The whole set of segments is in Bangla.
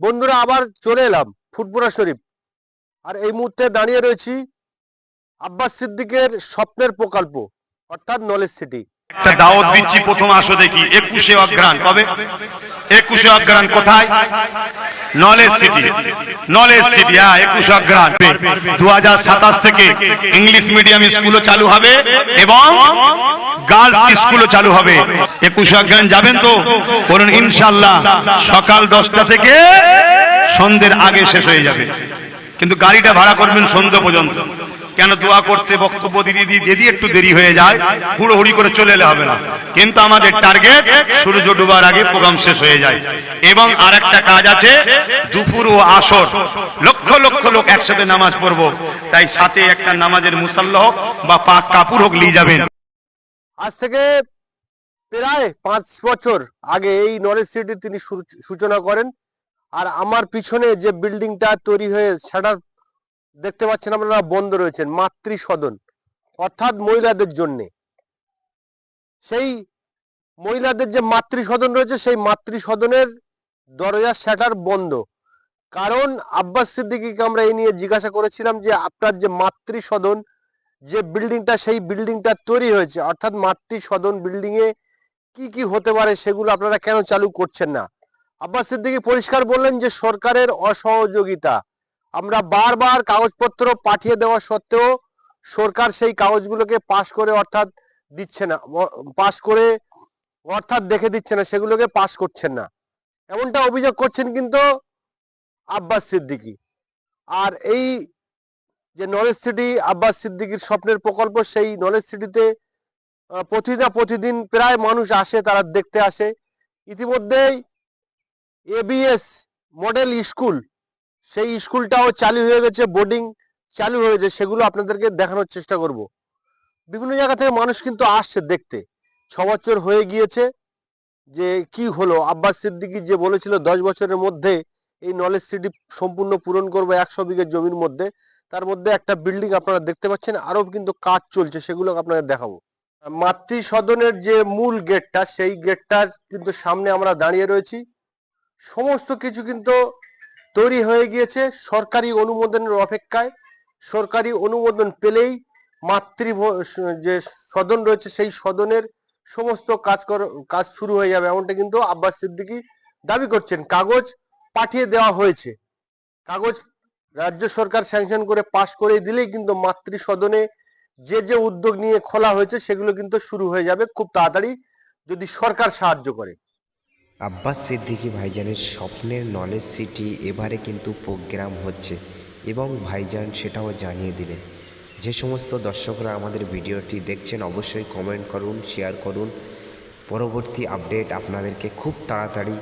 বন্ধুরা আবার চলে এলাম ফুটবুরা শরীফ। আর এই মুহূর্তে দাঁড়িয়ে রয়েছি আব্বাস সিদ্দিকের স্বপ্নের প্রকল্প, অর্থাৎ নলেজ সিটি। একটা দাওয়াত দিচ্ছি প্রথম আসো দেখি, একুশে অগ্রাণ কবে? একুশে অগ্রাণ কোথায়? নলেজ সিটি নলেজ সিটি হ্যাঁ একুশ অগ্রাণ। দু হাজার সাতাশ থেকে ইংলিশ মিডিয়াম স্কুলও চালু হবে এবং গার্লস স্কুলও চালু হবে। একুশে যাবেন তো? ইনশাল্লাহ সকাল দশটা থেকে সন্ধ্যের আগে শেষ হয়ে যাবে। কিন্তু গাড়িটা ভাড়া করবেন সন্ধ্যা পর্যন্ত। কেন দোয়া করতে বক্তব্য দিদি দিদি যদি একটু দেরি হয়ে যায়, হুড়োহুড়ি করে চলে এলে হবে না। কিন্তু আমাদের টার্গেট সূর্য ডুবার আগে প্রোগ্রাম শেষ হয়ে যায়। এবং আর একটা কাজ আছে, দুপুর ও আসর। লক্ষ লক্ষ লোক একসাথে নামাজ পড়ব। তাই সাথে একটা নামাজের মুসাল্লা হোক বা পাক কাপুর হোক নিয়ে যাবেন। আজ থেকে প্রায় পাঁচ বছর আগে এই নলেজ সিটি তিনি সূচনা করেন। আর আমার পিছনে যে বিল্ডিংটা তৈরি হয়ে সেটা দেখতে পাচ্ছেন আপনারা, বন্ধ রয়েছেন মাতৃ সদন অর্থাৎ মহিলাদের জন্যে। সেই মহিলাদের যে মাতৃ সদন রয়েছে, সেই মাতৃ সদনের দরজার শাটার বন্ধ। কারণ আব্বাস সিদ্দিকীকে আমরা এই নিয়ে জিজ্ঞাসা করেছিলাম যে, আপনার যে মাতৃ সদন যে বিল্ডিংটা, সেই বিল্ডিংটা তৈরি হয়েছে, অর্থাৎ মাতৃ সদন বিল্ডিং এ কি কি হতে পারে সেগুলো আপনারা কেন চালু করছেন না? আব্বাস সিদ্দিকী পরিষ্কার বললেন যে, সরকারের অসহযোগিতা আমরা বারবার কাগজপত্র পাঠিয়ে দেওয়া সত্ত্বেও সরকার সেই কাগজগুলোকে পাশ করে অর্থাৎ দিচ্ছে না পাশ করে অর্থাৎ দেখে দিচ্ছে না, সেগুলোকে পাশ করছেন না। এমনটা অভিযোগ করছেন কিন্তু আব্বাস সিদ্দিকী। আর এই যে নলেজ সিটি, আব্বাস সিদ্দিকীর স্বপ্নের প্রকল্প, সেই নলেজ সিটিতে প্রতিদিন প্রতিদিন প্রায় মানুষ আসে, তারা দেখতে আসে। ইতিমধ্যেই এবিএস মডেল স্কুল সেই স্কুলটাও চালু হয়ে গেছে বোর্ডিং চালু হয়েছে সেগুলো আপনাদেরকে দেখানোর চেষ্টা করব। বিভিন্ন জায়গা থেকে মানুষ কিন্তু আসছে দেখতে। ছ বছর হয়ে গিয়েছে যে কি হলো? আব্বাস সিদ্দিকি যে বলেছিল, দশ বছরের মধ্যে এই নলেজ সিটি সম্পূর্ণ পূরণ করব একশো বিঘে জমির মধ্যে, তার মধ্যে একটা বিল্ডিং আপনারা দেখতে পাচ্ছেন আরও কিন্তু কাজ চলছে, সেগুলো আপনাদের দেখাবো। মাতৃ সদনের যে মূল গেটটা সেই গেটটার কিন্তু সামনে আমরা দাঁড়িয়ে রয়েছি। সমস্ত কিছু কিন্তু তৈরি হয়ে গিয়েছে সরকারি অনুমোদনের অপেক্ষায়। সরকারি অনুমোদন পেলেই মাতৃ যে সদন রয়েছে সেই সদনের সমস্ত কাজ কাজ শুরু হয়ে যাবে এমনটা কিন্তু আব্বাস সিদ্দিকী দাবি করছেন। কাগজ পাঠিয়ে দেওয়া হয়েছে। কাগজ রাজ্য সরকার স্যাংশন করে পাশ করে দিলেই কিন্তু মাতৃ সদনে যে যে উদ্যোগ নিয়ে খোলা হয়েছে সেগুলো কিন্তু শুরু হয়ে যাবে খুব তাড়াতাড়ি যদি সরকার সাহায্য করে। আব্বাস সিদ্দিকী ভাইজানের স্বপ্নের নলেজ সিটি এবারে কিন্তু প্রোগ্রাম হচ্ছে এবং ভাইজান সেটাও জানিয়ে দিলেন। যে সমস্ত দর্শকরা আমাদের ভিডিওটি দেখছেন অবশ্যই কমেন্ট করুন শেয়ার করুন। পরবর্তী আপডেট আপনাদেরকে খুব তাড়াতাড়ি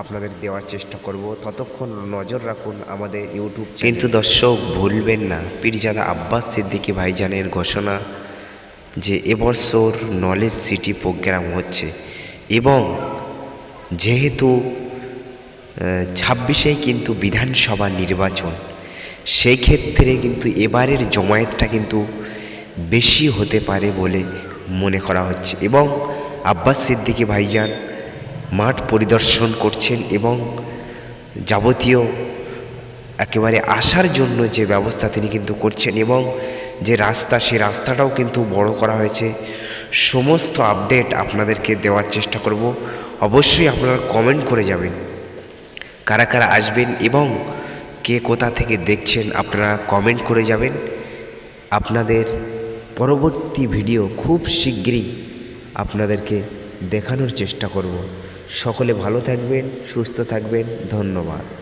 আপনাদের দেওয়ার চেষ্টা করব। ততক্ষণ নজর রাখুন আমাদের ইউটিউব কিন্তু দর্শক, ভুলবেন না। পীরজাদা আব্বাস সিদ্দিকী ভাইজানের ঘোষণা যে এবছর নলেজ সিটি প্রোগ্রাম হচ্ছে এবং যেহেতু ছাব্বিশেই কিন্তু বিধানসভা নির্বাচন, সেই ক্ষেত্রে কিন্তু এবারের জমায়েতটা কিন্তু বেশি হতে পারে বলে মনে করা হচ্ছে এবং আব্বাস সিদ্দিকী ভাইজান মাঠ পরিদর্শন করছেন এবং যাবতীয় একেবারে আসার জন্য যে ব্যবস্থা তিনি কিন্তু করছেন এবং যে রাস্তা, সেই রাস্তাটাও কিন্তু বড় করা হয়েছে। সমস্ত আপডেট আপনাদেরকে দেওয়ার চেষ্টা করব। অবশ্যই আপনারা কমেন্ট করে যাবেন। কারা কারা আসবেন এবং কে কোথা থেকে দেখছেন আপনারা কমেন্ট করে যাবেন। আপনাদের পরবর্তী ভিডিও খুব শীঘ্রই আপনাদেরকে দেখানোর চেষ্টা করব। সকলে ভালো থাকবেন, সুস্থ থাকবেন, ধন্যবাদ।